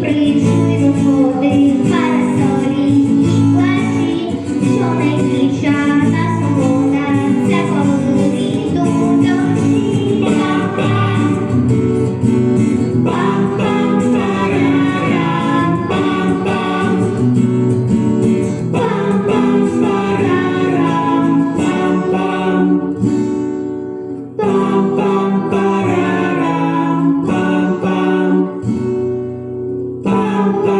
прийшли Santa